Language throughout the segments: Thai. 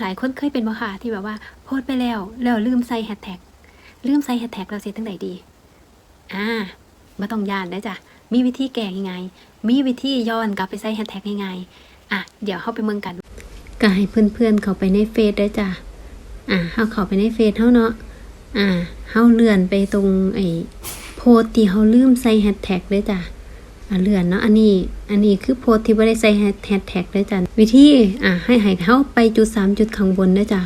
หลายคนเคยเป็นบ่ค่ะที่แบบว่าโพสไปแล้วแล้วลืมใส่แฮชแท็กลืมใส่แฮชแท็กเราเสร็จตั้งไหนดี อ่าไม่ต้องยานได้จ้ะมีวิธีแก้ยังไง มีวิธีย้อนกลับไปใส่แฮชแท็กยังไงอะเดี๋ยวเข้าไปเมืองกันก็ให้เพื่อนๆเขาไปในเฟซได้จ้ะอ่าเขาเข้าไปในเฟซเฮาเนาะอ่าเฮาเลื่อนไปตรงไอ้โพสต์ที่เฮาลืมใส่แฮชแท็กเด้จ้ะ เลื่อนเนาะอันนี้อันนี้คือโพสที่บ่ได้ใส่แฮชแท็กเด้อจ้ะวิธีอ่าให้ให้เฮาไปจุดสามจุดข้างบนเด้อจ้ะ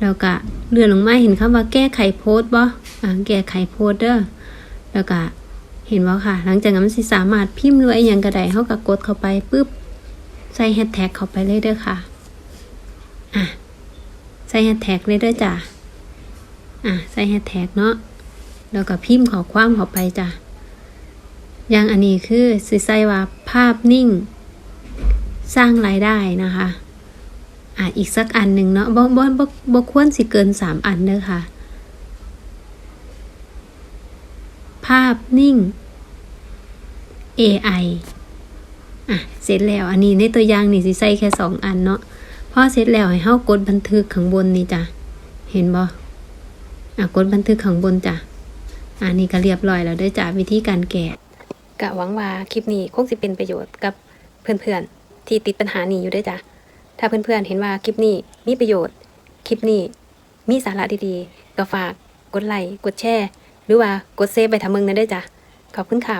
แล้วก็เลื่อนลงมาเห็นคำว่าแก้ไขโพสบ่อ่าแก้ไขโพสเด้อแล้วก็เห็นว่าค่ะ หลังจากนั้นสิสามารถพิมพ์หรือไอ้หยังก็ได้เฮาก็กดเข้าไปปุ๊บใส่แฮชแท็กเข้าไปเลยเด้อค่ะอะใส่แฮชแท็กเลยเด้อจ้ะอะใส่แฮชแท็กเนาะแล้วก็พิมพ์ข้อความเข้าไปจ้ะ อย่างอันนี้คือสิใส่ว่าภาพนิ่ง สร้างรายได้นะคะอะอีกสักอันหนึ่งเนาะบ่บ่บ่บ่ควรสิเกินสามอันเด้อค่ะ ภาพนิ่ง AI อะเสร็จแล้วอันนี้ในตัวอย่างนี่สิใส่แค่สองอันเนาะพอเสร็จแล้วให้เฮากดบันทึกข้างบนนี่จ้ะเห็นบ่อะกดบันทึกข้างบนจ้ะอันนี้ก็เรียบร้อยแล้วด้วยจ้ะวิธีการแกะ กะหวังว่าคลิปนี้คงสิเป็นประโยชน์กับเพื่อนๆ ที่ติดปัญหานี้อยู่ด้วยจ้ะ ถ้าเพื่อนๆเห็นว่าคลิปนี้มีประโยชน์ คลิปนี้มีสาระดีๆ ก็ฝากกดไลค์ กดแชร์ หรือว่ากดเซฟไปทำมึงนั่นด้วยจ้ะ ขอบคุณค่ะ